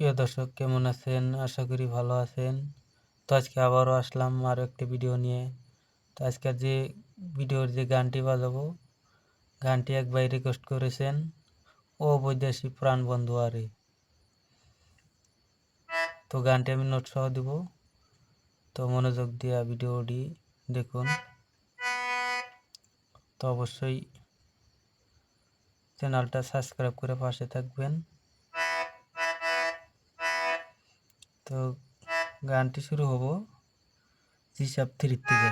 প্রিয় দর্শক, কেমন আছেন? আশা করি ভালো আছেন। তো আজকে আবারও আসলাম আরও একটি ভিডিও নিয়ে। তো আজকের যে ভিডিওর যে গানটি বাজাবো, গানটি এক রিকোয়েস্ট করেছেন, ও বৈদেশিক প্রাণ বন্ধু আরে। তো গানটি আমি নোট সহ দিব। তো মনোযোগ দিয়ে ভিডিওটি দেখুন। তো অবশ্যই চ্যানেলটা সাবস্ক্রাইব করে পাশে থাকবেন। তো গানটি শুরু হব হিসাব থ্রির থেকে।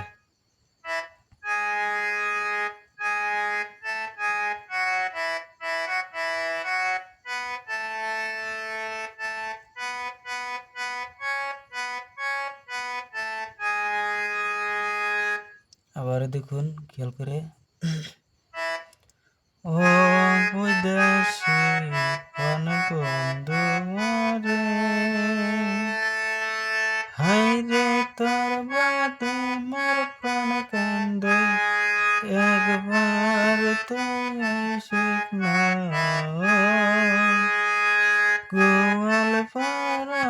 আবার দেখুন খেয়াল করে। ও বৈদেশি বন্ধু তোর বাদে মোর প্রাণ কান্দে একবার তুই শিখ না গোয়াল পারা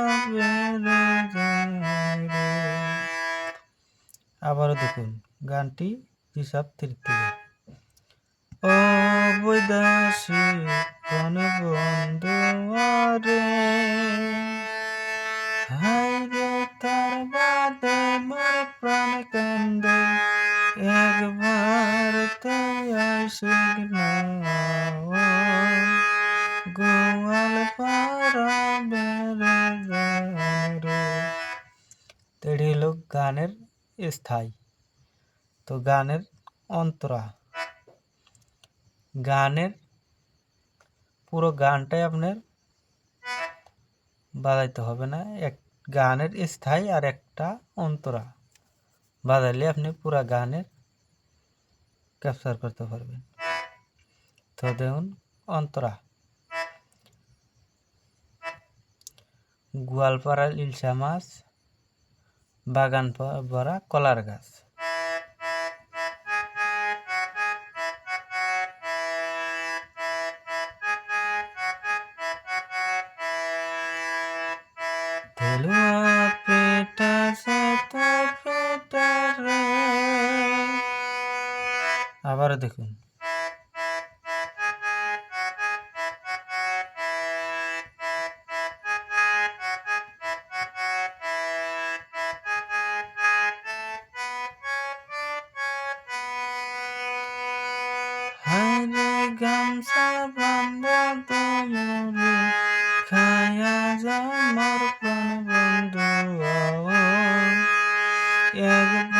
আবারও দেখুন, গানটি হিসাব তৃতীয় ও বৈদাসী কোন বন্ধু রে আসিক না গোয়াল বেড়ে রে তেড়ি লোক গানের স্থায়ী তো গানের অন্তরা গানের পুরো গানটাই আপনার বাজাইতে হবে না এক গানের স্থায়ী আর একটা অন্তরা বাজাইলে আপনি পুরো গানের ক্যাপচার করতে পারবেন। তো দেখুন অন্তরা। গোয়ালপাড়া ইলশা মাছ বাগান ভরা কলার গাছ। আবারও দেখুন। গামছা বান্ধা তুমি খায়া যা আমার প্রাণ বন্ধু। একবার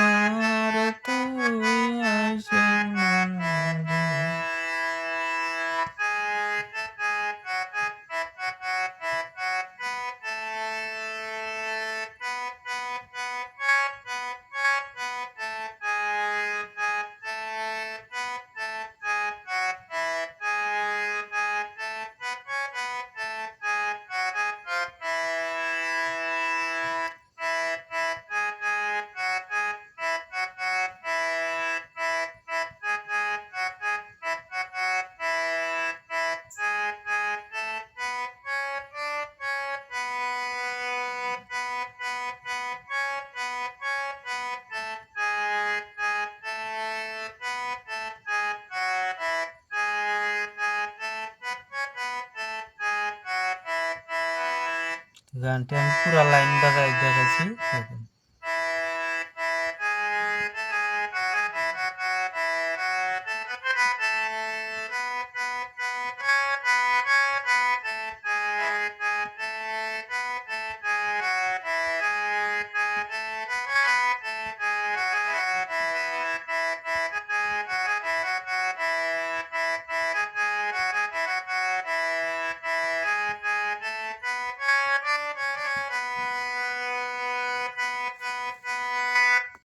গানটি আমি পুরো লাইন বাজাই দেখাচ্ছি দেখুন।